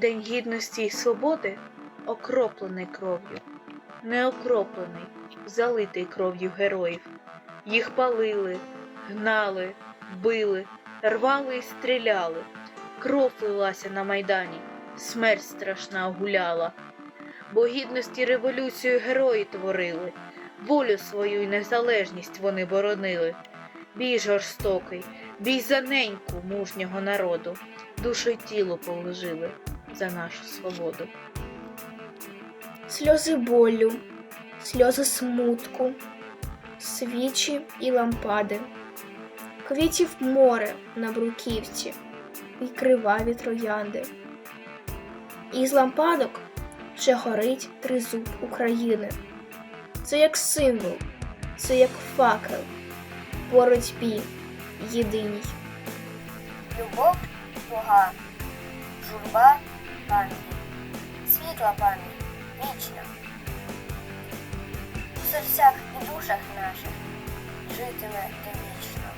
День гідності і свободи окроплений кров'ю, не окроплений, залитий кров'ю героїв. Їх палили, гнали, били, рвали і стріляли. Кров лилася на майдані, смерть страшна гуляла. Бо гідності революцію герої творили, волю свою і незалежність вони боронили. Бій жорстокий, бій за неньку мужнього народу, душу й тіло положили за нашу свободу. сльози болю, сльози смутку, свічі і лампади, квітів море на бруківці і криваві троянди. Із лампадок ще горить тризуб України. Це як символ, це як факел, в боротьбі єдиній. Любов Бога, журба пам'ять, світла пам'ять вічна. У серцях і душах наших житиме ти вічно.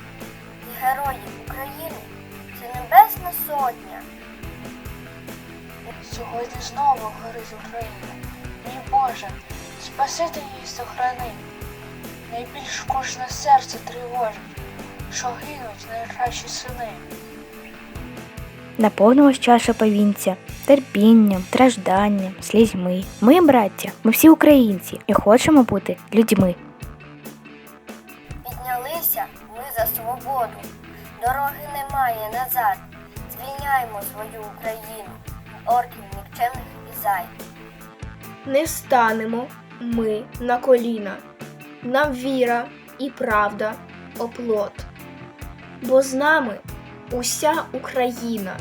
І герої України це небесна сотня. Сьогодні знову горить Україна. Мій Боже, спасити її сохрани. Найбільш кожне серце тривожить, що гинуть найкращі сини. Наповнилась чаша повінця терпінням, стражданням, слізьми. Ми, браття, ми всі українці і хочемо бути людьми. Піднялися ми за свободу. Дороги немає назад. Звільняємо свою Україну. Орків нікчемних і зай. Не станемо ми на коліна. Нам віра і правда оплот. Бо з нами уся Україна,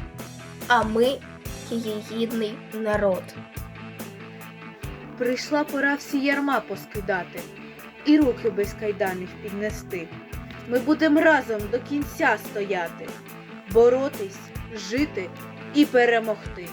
а ми її гідний народ. Прийшла пора всі ярма поскидати і руки без кайданів піднести. Ми будемо разом до кінця стояти, боротись, жити і перемогти.